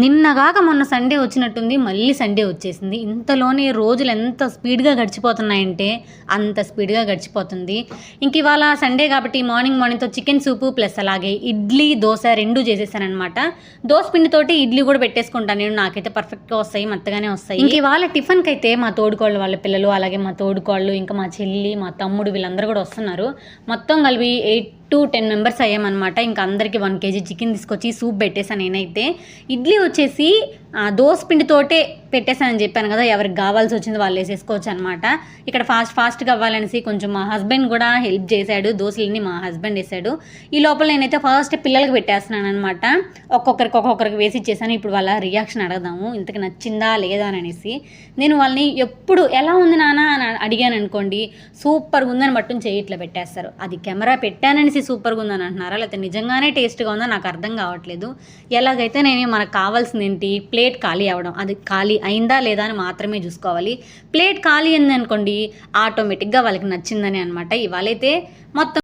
నిన్నగాక మొన్న సండే వచ్చినట్టుంది మళ్ళీ సండే వచ్చేసింది. ఇంతలోనే రోజులు ఎంత స్పీడ్గా గడిచిపోతున్నాయంటే అంత స్పీడ్గా గడిచిపోతుంది. ఇంక ఇవాళ సండే కాబట్టి మార్నింగ్ మార్నింగ్తో చికెన్ సూపు ప్లస్ అలాగే ఇడ్లీ దోశ రెండు చేసేసానమాట దోశ పిండితోటి ఇడ్లీ కూడా పెట్టేసుకుంటాను నేను. నాకైతే పర్ఫెక్ట్గా వస్తాయి మెత్తగానే వస్తాయి. ఇంక ఇవాళ టిఫిన్కి అయితే మా తోడుకోళ్ళు వాళ్ళ పిల్లలు అలాగే మా తోడుకోళ్ళు ఇంకా మా చెల్లి మా తమ్ముడు వీళ్ళందరూ కూడా వస్తున్నారు. మొత్తం కలిపి ఎయిట్ టు టెన్ మెంబర్స్ అయ్యామన్నమాట. ఇంకా అందరికీ వన్ కేజీ చికెన్ తీసుకొచ్చి సూప్ పెట్టేసాను నేనైతే. ఇడ్లీ వచ్చేసి పిండితోటే పెట్టేశానని చెప్పాను కదా ఎవరికి కావాల్సి వచ్చింది వాళ్ళు వేసేసుకోవచ్చు అనమాట ఇక్కడ ఫాస్ట్ ఫాస్ట్గా అవ్వాలనేసి కొంచెం మా హస్బెండ్ కూడా హెల్ప్ చేశాడు దోశలని మా హస్బెండ్ వేసాడు ఈ లోపల నేనైతే ఫస్ట్ పిల్లలకి పెట్టేస్తున్నాను అనమాట ఒక్కొక్కరికి ఒక్కొక్కరికి వేసి ఇచ్చేసాను. ఇప్పుడు వాళ్ళ రియాక్షన్ అడగదాము ఇంతకు నచ్చిందా లేదా అని అనేసి. నేను వాళ్ళని ఎప్పుడు ఎలా ఉంది నాన్న అని అడిగాను అనుకోండి సూపర్గా ఉందని మట్టు చేయి ఇట్లా పెట్టేస్తారు. అది కెమెరా పెట్టాననేసి సూపర్గా ఉందని అంటున్నారా? లేకపోతే నిజంగానే టేస్ట్గా ఉందో? నాకు అర్థం కావట్లేదు. ఎలాగైతే నేను మనకు కావాల్సింది ఏంటి ప్లేట్ ఖాళీ అవ్వడం. అది ఖాళీ అయిందా లేదా అని మాత్రమే చూసుకోవాలి. ప్లేట్ ఖాళీ అయింది అనుకోండి ఆటోమేటిక్గా వాళ్ళకి నచ్చిందని అనమాట ఇవాళైతే మొత్తం